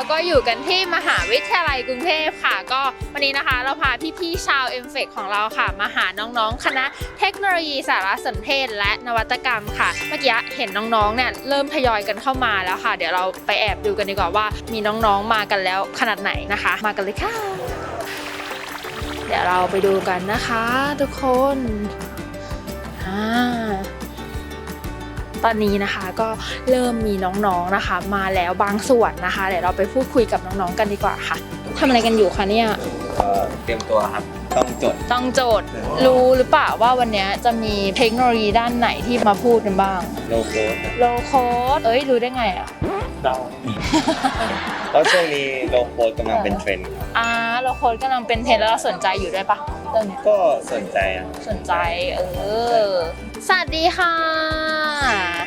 เราก็อยู่กันที่มหาวิทยาลัยกรุงเทพค่ะ ก็วันนี้นะคะเราพาพี่ๆชาวเอ็มเฟกของเราค่ะ มาหาน้องๆ คณะเทคโนโลยีสารสนเทศ และนวัตกรรมค่ะ เมื่อกี้เห็นน้องๆ เนี่ยเริ่มทยอยกันเข้ามาแล้วค่ะ เดี๋ยวเราไปแอบดูกันดีกว่าว่า มีน้องๆ มากันแล้วขนาดไหนนะคะ มากันเลยค่ะ เดี๋ยวเราไปดูกันนะคะ ทุกคนอ่า ตอนนี้นะคะก็เริ่มมีน้องๆนะคะ มาแล้วบางส่วนนะคะเดี๋ยวเราไปพูดคุยกับน้องๆกันดีกว่าค่ะทำอะไรกันอยู่คะเนี่ยเอ่อเตรียมตัวครับต้องจดต้องโจทย์รู้หรือเปล่าว่าวันเนี้ยจะมีเทคโนโลยีด้านไหนที่มาพูดกันบ้างโลโก้โลโคดเอ้ยรู้ได้ไงอะเดาแล้วช่วงนี้โลโก้กำลังเป็นเทรนด์ครับอ่าโลโคดกำลังเป็นเทรนด์แล้วเราสนใจอยู่ด้วยปะเรื่องเนี้ยก็สนใจอะสนใจเออสวัสดีค่ะครับอ่า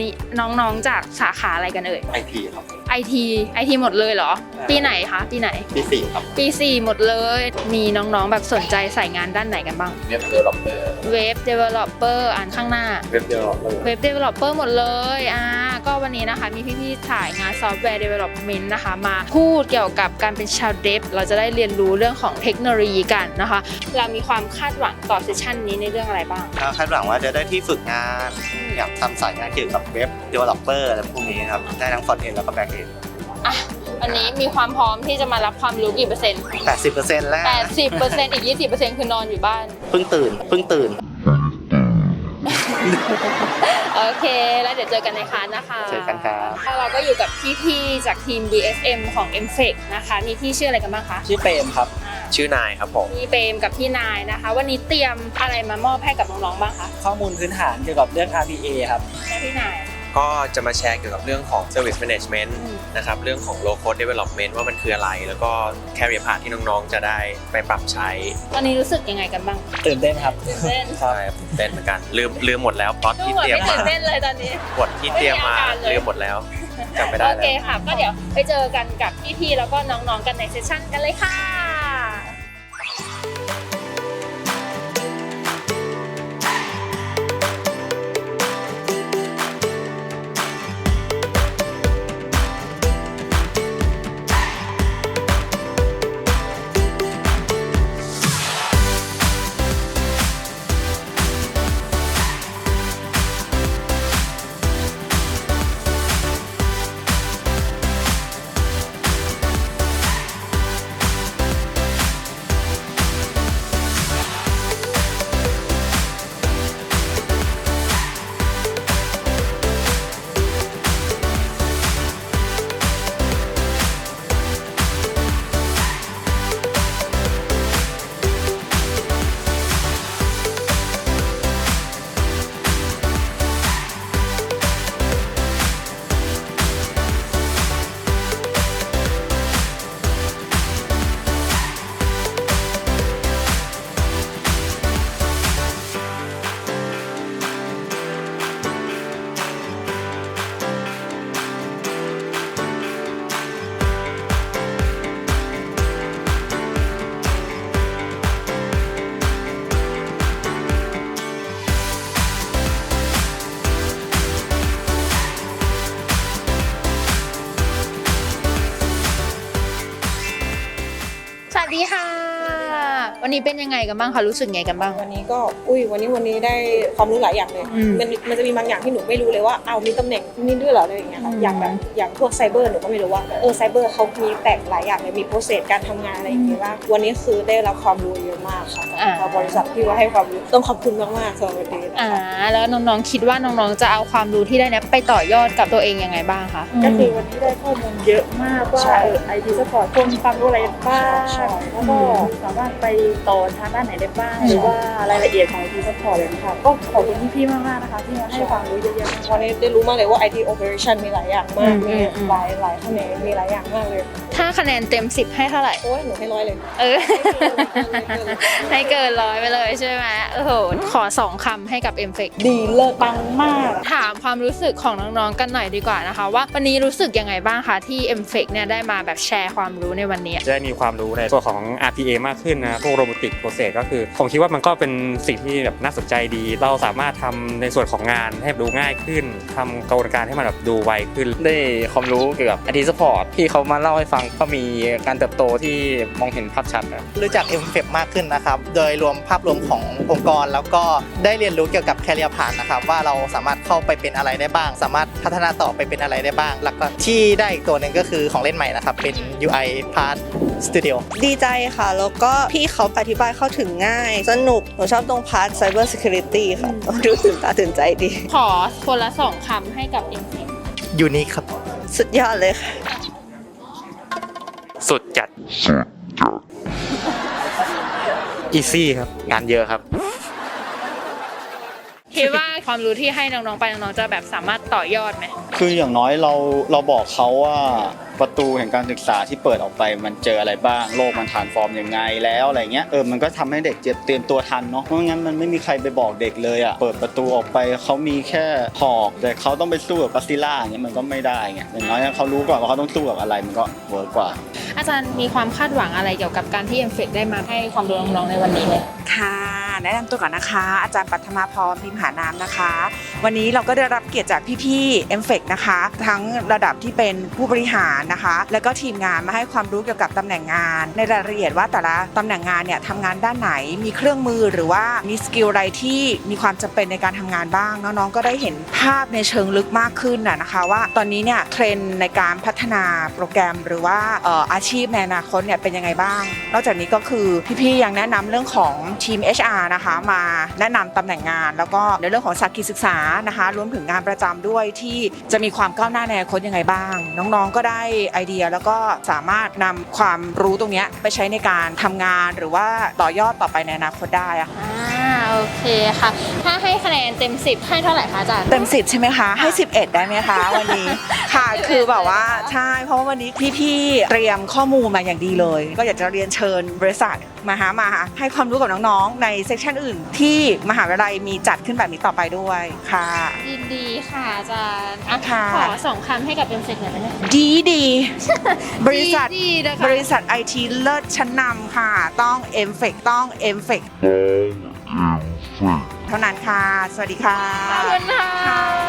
นี่น้องๆจากสาขาอะไรกันเอ่ย ไอทีครับ ไอทีไอทีหมดเลยเหรอ ปีไหนคะ ปีไหน ปีสี่ครับ ปี 4 หมดเลย มีน้องๆ แบบสนใจใส่งานด้านไหนกันบ้าง เว็บเดเวลลอปเปอร์เว็บ developer อ่านข้างหน้า เว็บเดเวลลอปเปอร์เว็บ developer หมดเลย อ่า ก็วันนี้นะคะมีพี่ๆถ่ายงาน software development นะคะ มาพูดเกี่ยวกับการเป็นชาวเดฟ เราจะได้เรียนรู้เรื่องของเทคโนโลยีกันนะคะ เรามีความคาดหวังต่อเซสชันนี้ในเรื่องอะไรบ้าง ก็คาดหวังว่าจะได้ที่ฝึกงาน อยากทำสายงานเกี่ยวกับเว็บ developer อะไรพวกนี้ครับ ได้ทั้ง front end แล้วก็ back end อ่ะวันนี้มีความพร้อมที่จะมารับความรู้กี่เปอร์เซ็นต์80%แล้ว80เปอร์เซ็นต์อีก20เปอร์เซ็นต์คือนอนอยู่บ้าน เพิ่งตื่นเพิ่งตื่นโอเค แล้วเดี๋ยวเจอกันในคลาสนะคะเจอกันครับแล้วเราก็อยู่กับพี่ๆจากทีม BSM ของ m f e c นะคะ มีพี่ชื่ออะไรกันบ้างคะ ชื่อเปรมครับอ่าชื่อนายครับผมพี่เปรมกับพี่นายนะคะ วันนี้เตรียมอะไรมามอบให้กับน้องๆบ้างคะ ข้อมูลพื้นฐานเกี่ยวกับเรื่อง RPA ครับ และพี่นาย ก็จะมาแชร์เกี่ยวกับเรื่องของ Service Management อืมนะครับ เรื่องของ Low Code Development ว่ามันคืออะไร แล้วก็ Career Path ที่น้องๆ จะได้ไปปรับใช้ ตอนนี้รู้สึกยังไงกันบ้าง ตื่นเต้นครับ ตื่นเต้นใช่ครับตื่นเต้นเหมือนกัน ลืมลืมหมดแล้วพล็อตดูที่เหมือนเตรียมไม่มาตื่นเต้นเลยตอนนี้บทที่เตรียมมาไม่มีอาการเลยลืมหมดแล้วจำไม่ได้โอแล้เควค่ะ ก็เดี๋ยวไปเจอกันกับพี่ๆ แล้วก็น้องๆ กันในเซสชั่นกันเลยค่ะ สวัสดีค่ะ วันนี้เป็นยังไงกันบ้างคะรู้สึกไงกันบ้าง วันนี้ก็อุ้ยวันนี้วันนี้ได้ความรู้หลายอย่างเลยอืมมันมันจะมีบางอย่างที่หนูไม่รู้เลยว่าเอามีตำแหน่งนี่ด้วยเหรออะไรอย่างเงี้ยค่ะอืม อย่างแบบอย่างพวกไซเบอร์หนูก็ไม่รู้ว่าเออไซเบอร์เขามีแตกหลายอย่างเลยมีโปรเซสการทำงานอะไรอย่างเงี้ยว่างวันนี้คือได้รับความรู้เยอะมากค่ะอ่าจากบริษัทที่ว่าให้ความรู้ต้องขอบคุณมากๆสำหรับวันนี้นะอ่า คะ แล้วน้องๆคิดว่าน้องๆจะเอาความรู้ที่ได้เนี้ยไปต่อยอดกับตัวเองยังไงบ้างคะก็คือวันนี้ได้ข้อมูลเยอะมากว่าใช่ไอทีสปอร์ตคนมีความรู้อะไรบ้างใช่ แล้วก็สามารถไปต่อทางด้านไหนได้บ้างหรือว่ารายละเอียดของไอทีสปอร์ตเลยนะคะก็ขอบคุณพี่ๆมากๆนะคะ ที่มาให้ความรู้เยอะๆวันนี้ได้รู้มากเลยว่า IT operation มีหลายอย่างมากอืมมีอืมอืมหลายหลายแขนงมีหลายอย่างมากเลยถ้าคะแนนเต็ม 10 ให้เท่าไหร่ โอ้ยหนูให้ร้อยเลย เออ ให้เกินเลยให้เกินร้อยไปเลยใช่ไหมโอ้โห ขอสองคำให้กับ m อ e c ดีเลิศปังมาก ถามความรู้สึกของน้องๆ กันหน่อยดีกว่านะคะ ว่าวันนี้รู้สึกยังไงบ้างคะที่ m อ e c เนี่ยได้มาแบบแชร์ความรู้ในวันนี้จะได้มีความรู้ในตัวของ RPA มากขึ้นนะพวกโรบอติกโปรเซสก็คือผมคิดว่ามันก็เป็นสิ่งที่แบบน่าสนใจดี เราสามารถทำในส่วนของงานให้ดูง่ายขึ้นทำกระบวนการให้มันแบบดูไวขึ้น ได้ความรู้เกี่ยวกับ IT support ที่เขามาเล่าให้ฟังก็มีการเติบโตที่มองเห็นภาพชัดนะรู้จัก m f e มากขึ้นนะครับ โดยรวมภาพรวมขององค์กรแล้วก็ได้เรียนรู้เกี่ยวกับแคเรียผ่านนะครับ ว่าเราสามารถเข้าไปเป็นอะไรได้บ้าง สามารถพัฒนาต่อไปเป็นอะไรได้บ้าง แล้วก็ที่ได้อีกตัวหนึ่งก็คือของเล่นใหม่นะครับเป็น UI Part Studio ดีใจค่ะ แล้วก็พี่เขาอธิบายเข้าถึงง่าย สนุก หนูชอบตรงพาร์ท Cyber Security ค่ะ ดูตื่นตาตื่นใจดี ขอคนละสองคำให้กับ m อ e c ยูนิคครับ สุดยอดเลยค่ะ สุดจัด อีซี่ครับ งานเยอะครับ คิดว่าความรู้ที่ให้น้องๆไปน้องๆจะแบบสามารถต่อยอดไหม คืออย่างน้อยเราเราบอกเขาว่า ประตูแห่งการศึกษาที่เปิดออกไปมันเจออะไรบ้าง โลกมันฐานฟอร์มยังไงแล้วอะไรเงี้ยเออมันก็ทำให้เด็กเตรียมตัวทันเนาะเพราะงั้นมันไม่มีใครไปบอกเด็กเลยอะเปิดประตูออกไปเขามีแค่หอก แต่เขาต้องไปสู้กับกัสซิล่าอย่างเงี้ยมันก็ไม่ได้ไงอย่างน้อยเขารู้ก่อนว่าเขาต้องสู้กับอะไรมันก็เวิร์กกว่า อาจารย์มีความคาดหวังอะไรเกี่ยวกับการที่ m อ e c ได้มาให้ความรู้น้องๆในวันนี้ไหมค่ะ แนะนำตัวก่อนนะคะ อาจารย์ปัทมาพรพิมหานามนะคะ วันนี้เราก็ได้รับเกียรติจากพี่ๆเอ็มเฟกนะคะ ทั้งระดับที่เป็นผู้บริหารนะคะ แล้วก็ทีมงานมาให้ความรู้เกี่ยวกับตำแหน่งงาน ในรายละเอียดว่าแต่ละตำแหน่งงานเนี่ยทำงานด้านไหนมีเครื่องมือหรือว่ามีสกิลอะไรที่มีความจำเป็นในการทำงานบ้าง น้องๆก็ได้เห็นภาพในเชิงลึกมากขึ้นนะนะคะ ว่าตอนนี้เนี่ยเทรนในการพัฒนาโปรแกรมหรือว่าอาชีพในอนาคตเนี่ยเป็นยังไงบ้าง นอกจากนี้ก็คือพี่ๆยังแนะนำเรื่องของทีม HR นะคะ มาแนะนำตำแหน่งงาน แล้วก็ในเรื่องของสากิศึกษานะคะรวมถึงงานประจำด้วยที่จะมีความก้าวหน้าในอนาคตยังไงบ้าง น้องๆก็ได้ไอเดียแล้วก็สามารถนำความรู้ตรงนี้ไปใช้ในการทำงานหรือว่าต่อยอดต่อไปในอนาคตได้ค่ะ โอเคค่ะ ถ้าให้คะแนนเต็ม 10 ให้เท่าไหร่คะอาจารย์ เต็มสิบใช่ไหมคะ ให้ 11 ได้ไหมคะ วันนี้ ค่ะ คือแบบว่าใช่ เพราะว่าวันนี้พี่ๆเตรียมข้อมูลมาอย่างดีเลย ก็อยากจะเรียนเชิญบริษัทมาหามาให้ความรู้กับน้องๆ ในเซสชันอื่น ที่มหาวิทยาลัยมีจัดขึ้นแบบนี้ต่อไปด้วยค่ะ ยินดีค่ะอาจารย์อะค่ะ ขอสองคำให้กับ m อ e c หน่อยได้ไหม ดีดีบริษัทดีๆนะคะ บริษัทไอทีเลิศชั้นนำค่ะ ต้อง m f e c ต้อง m f e c เท่านั้นค่ะ สวัสดีค่ะ ขอบคุณค่ะ